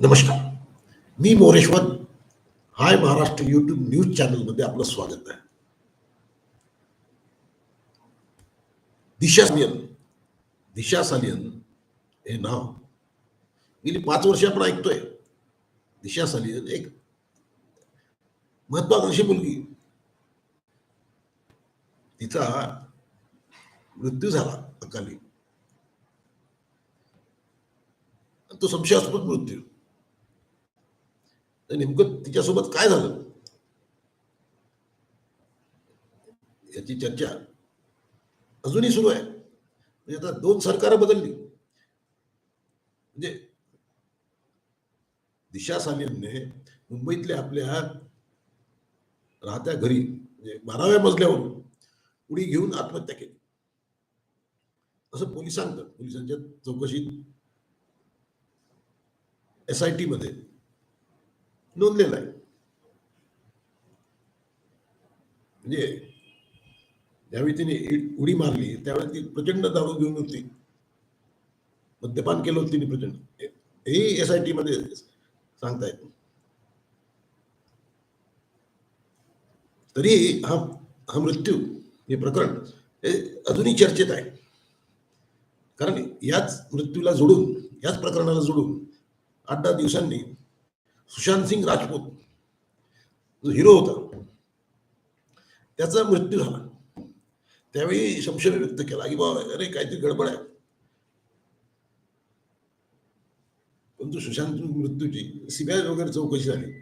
नमस्कार. मी Moreshwar. Hi Maharashtra YouTube news चॅनलमध्ये आपलं स्वागत आहे. दिशा सालियन दिशा सालियन हे नाव. गेली पाच वर्ष आपण ऐकतोय. दिशा सालियन एक महत्वाकांक्षी मुलगी. तिचा मृत्यू झाला अकाली. तो संशयास्पद मृत्यू. नेमकं तिच्यासोबत काय झालं? याची चर्चा अजूनही सुरू आहे. म्हणजे आता दोन सरकार बदलली. म्हणजे दिशा सालियनने मुंबईतल्या आपल्या राहत्या घरी म्हणजे बाराव्या मजल्यावरून उडी घेऊन आत्महत्या केली. असं पोलीस पोलिसांच्या चौकशीत एस आय टी मध्ये नोंदलेलं आहे. म्हणजे ज्यावेळी तिने उडी मारली त्यावेळी ती प्रचंड दारू घेऊन होती. मद्यपान केलं होतं तिने प्रचंड. हे- हेही एस आय टी मध्ये सांगताय तरी हा हा मृत्यू हे प्रकरण हे अजूनही चर्चेत आहे. कारण याच मृत्यूला जोडून याच प्रकरणाला जोडून आठ दहा दिवसांनी सुशांत सिंग राजपूत. जो हिरो होता त्याचा मृत्यू झाला. त्यावेळी संशय व्यक्त केला की बाबा अरे काहीतरी गडबड आहे. परंतु सुशांत सिंग मृत्यूची सीबीआय वगैरे चौकशी झाली.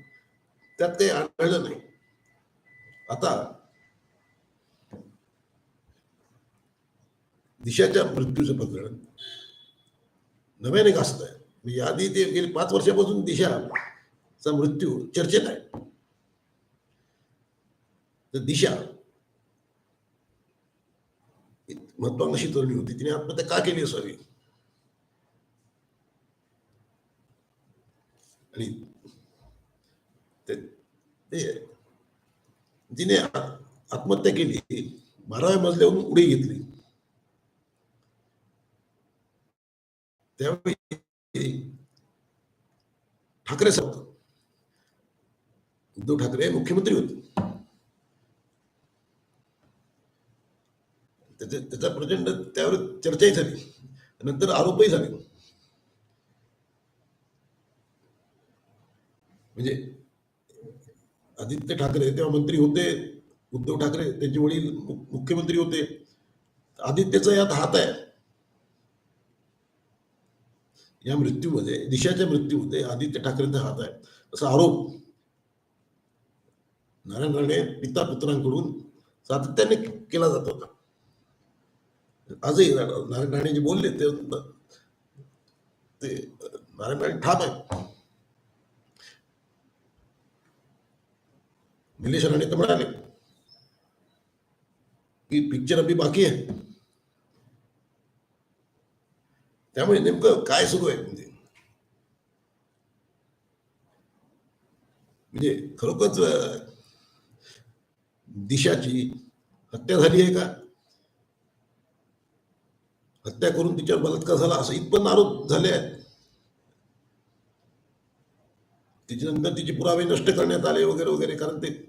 त्यात काही आढळलं नाही. आता दिशाच्या मृत्यूचं प्रकरण नव्याने गाजत आहे म्हणजे आधी ते गेली पाच वर्षापासून दिशा चा मृत्यू चर्चेत आहे. तर दिशा. महत्वाकांक्षी तरुणी होती. तिने आत्महत्या का केली असावी? आणि ते जिने तिने आत्महत्या केली बाराव्या मजल्यावरून उडी घेतली. त्यावेळी ठाकरे साहेब उद्धव ठाकरे मुख्यमंत्री होते. त्याच्या त्याचा प्रचंड त्यावर चर्चाही झाली. नंतर आरोपही झाले. म्हणजे आदित्य ठाकरे तेव्हा मंत्री होते उद्धव ठाकरे त्यांचे वडील मुख्यमंत्री होते. आदित्यचा यात हात आहे. या मृत्यूमध्ये दिशाच्या मृत्यूमध्ये आदित्य ठाकरेंचा हात आहे. असा आरोप नारायण राणे पिता पुत्रांकडून सातत्याने केला जात होता. आजही नारायण राणे जे बोलले ते नारायण राणे ठाम आहे निलेश राणे तर म्हणाले की पिक्चर अभी बाकी आहे. त्यामुळे नेमकं काय सुरू आहे? म्हणजे म्हणजे खरोखरच दिशाची हत्या झाली आहे का? हत्या करून तिच्यावर बलात्कार झाला असं इथपर्यंत आरोप झाले आहेत. तिच्यानंतर तिचे पुरावे नष्ट करण्यात आले वगैरे वगैरे. कारण ते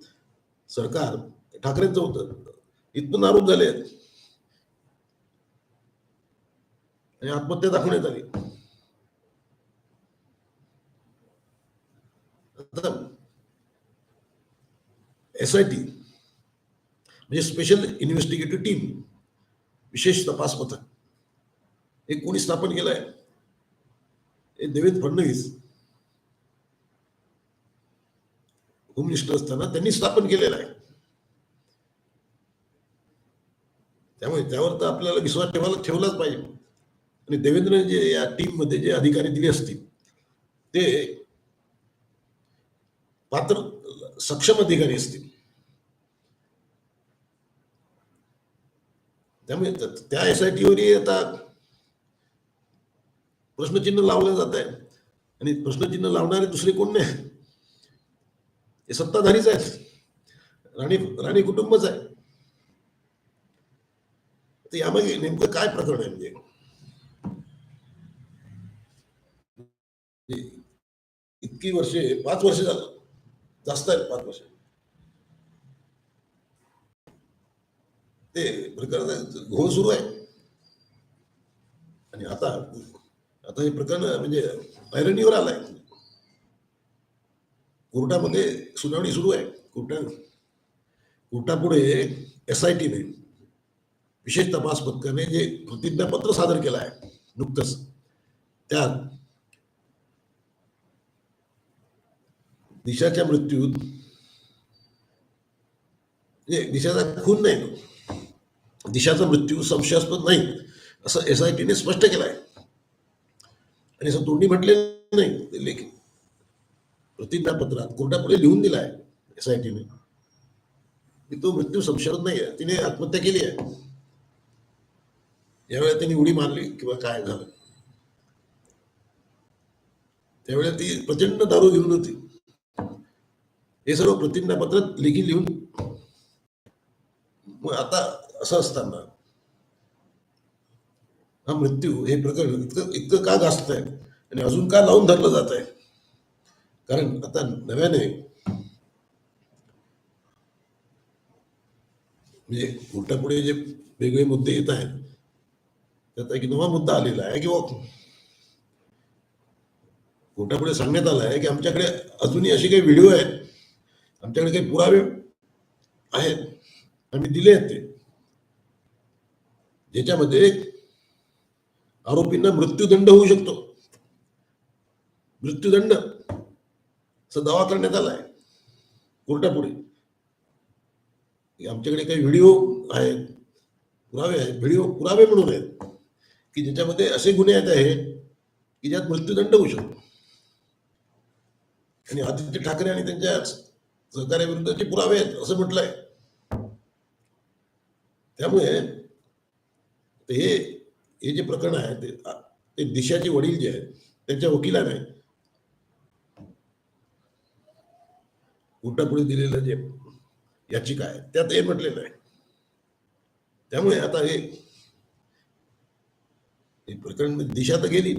सरकार ठाकरेंचं होतं. इथपर्यंत आरोप झाले आहेत. आणि आत्महत्या दाखवण्यात आली. एस आय टी म्हणजे स्पेशल इन्व्हेस्टिगेटिव्ह टीम विशेष तपास पथक. हे कोणी स्थापन केलं आहे हे देवेंद्र फडणवीस. होम मिनिस्टर असताना त्यांनी स्थापन केलेलं आहे. त्यामुळे त्यावर तर आपल्याला विश्वास ठेवायला ठेवलाच पाहिजे. आणि देवेंद्र जे या टीममध्ये जे अधिकारी दिले असतील ते पात्र सक्षम अधिकारी असतील. त्यामुळे त्या एस आय टीवरही आता प्रश्नचिन्ह लावलं जात आहे. आणि प्रश्नचिन्ह लावणारे दुसरे कोण नाही? हे सत्ताधारीच आहेत. राणी राणी कुटुंबच आहे. तर यामागे नेमकं काय प्रकरण आहे म्हणजे? इतकी वर्षे पाच वर्ष झालं. जास्त आहेत पाच वर्ष. ते प्रकरण घोळ सुरू आहे. आणि आता आता हे प्रकरण म्हणजे ऐरणीवर आलंय. कोर्टामध्ये सुनावणी सुरू आहे. कोर्टा कोर्टापुढे एस आय टीने विशेष तपास पथकाने जे प्रतिज्ञापत्र सादर केलं आहे नुकतंच त्यात दिशाच्या मृत्यूत म्हणजे दिशाचा खून नाही दिशाचा मृत्यू संशयास्पद नाही. असं एस आय टीने स्पष्ट केलं आहे आणि असं तोंडी म्हटलेलं नाही. लेखी प्रतिज्ञापत्रात कोर्टापुढे लिहून दिला आहे एस आय टीने की तो मृत्यू संशयात नाही आहे तिने आत्महत्या केली आहे. यावेळेला त्यांनी उडी मारली किंवा काय झालं. त्यावेळेला ती प्रचंड दारू घेऊन होती. हे सर्व प्रतिज्ञापत्रात लेखी लिहून मग आता असं असताना हा मृत्यू हे प्रकरण इतकं इतकं का गाजत आहे आणि अजून का लावून धरलं जात आहे कारण आता नव्याने म्हणजे कोर्टापुढे जे वेगवेगळे मुद्दे येत आहेत त्यात एक नवा मुद्दा आलेला आहे किंवा कोर्टापुढे सांगण्यात आलं आहे की आमच्याकडे अजूनही असे काही व्हिडिओ आहेत आमच्याकडे काही पुरावे आहेत आम्ही दिले आहेत ते. ज्याच्यामध्ये आरोपींना मृत्यूदंड होऊ शकतो. मृत्यूदंड असा दावा करण्यात आलाय कोर्टापुढे. आमच्याकडे काही व्हिडिओ आहेत पुरावे आहेत व्हिडिओ पुरावे म्हणून आहेत की ज्याच्यामध्ये असे गुन्हे आहेत आहेत की ज्यात मृत्यूदंड होऊ शकतो. आणि आदित्य ठाकरे आणि त्यांच्या सहकार्याविरुद्धचे पुरावे आहेत असं म्हटलंय. त्यामुळे हे हे जे प्रकरण आहे ते ते दिशाचे वडील जे आहेत त्यांच्या वकिलाने कोर्टापुढे दिलेलं जे याचिका आहे त्यात हे म्हटलेलं आहे. त्यामुळे आता हे प्रकरण दिशा तर गेली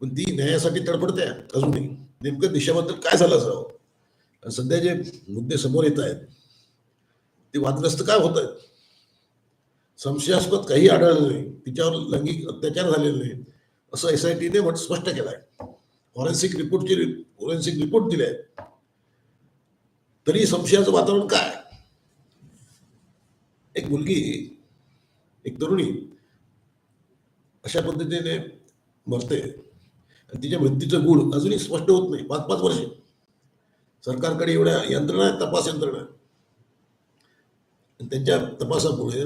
पण ती न्यायासाठी तडफडते अजूनही. नेमकं दिशाबद्दल काय झालं असावं? सध्या जे मुद्दे समोर येत आहेत ते वादग्रस्त काय होत आहेत? संशयास्पद काही आढळलं नाही. तिच्यावर लैंगिक अत्याचार झालेले नाही असं एस आय टीने म्हट स्पष्ट केलं आहे फॉरेन्सिक रिपोर्टची फॉरेन्सिक रिपोर्ट दिले आहेत तरी संशयाचं वातावरण काय? एक मुलगी एक तरुणी अशा पद्धतीने मरते. आणि तिच्या मृत्यूचं गुण अजूनही स्पष्ट होत नाही. पाच पाच वर्ष. सरकारकडे एवढ्या यंत्रणा आहेत तपास यंत्रणा. आणि त्यांच्या तपासामुळे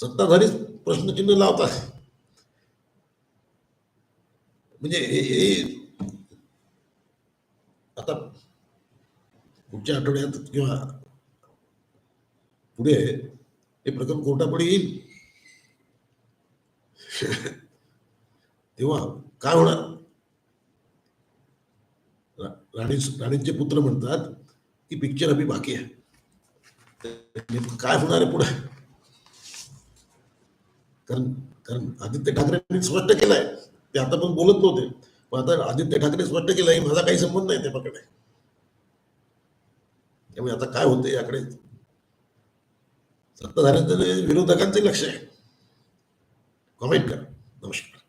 सत्ताधारीच प्रश्नचिन्ह लावतात म्हणजे हे हे आता पुढच्या आठवड्यात किंवा पुढे हे प्रकरण कोर्टापुढे येईल. तेव्हा काय होणार? राणी राणींचे पुत्र म्हणतात की पिक्चर अभि बाकी आहे. नेमकं काय होणार आहे पुढे? कारण कारण आदित्य ठाकरेंनी स्पष्ट केलंय. ते आता पण बोलत नव्हते. पण आता आदित्य ठाकरे स्पष्ट केलंय माझा काही संबंध नाही त्याच्याकडे त्यामुळे आता काय होते याकडे? सत्ताधाऱ्यांचं विरोधकांचे लक्ष आहे. कॉमेंट करा. नमस्कार.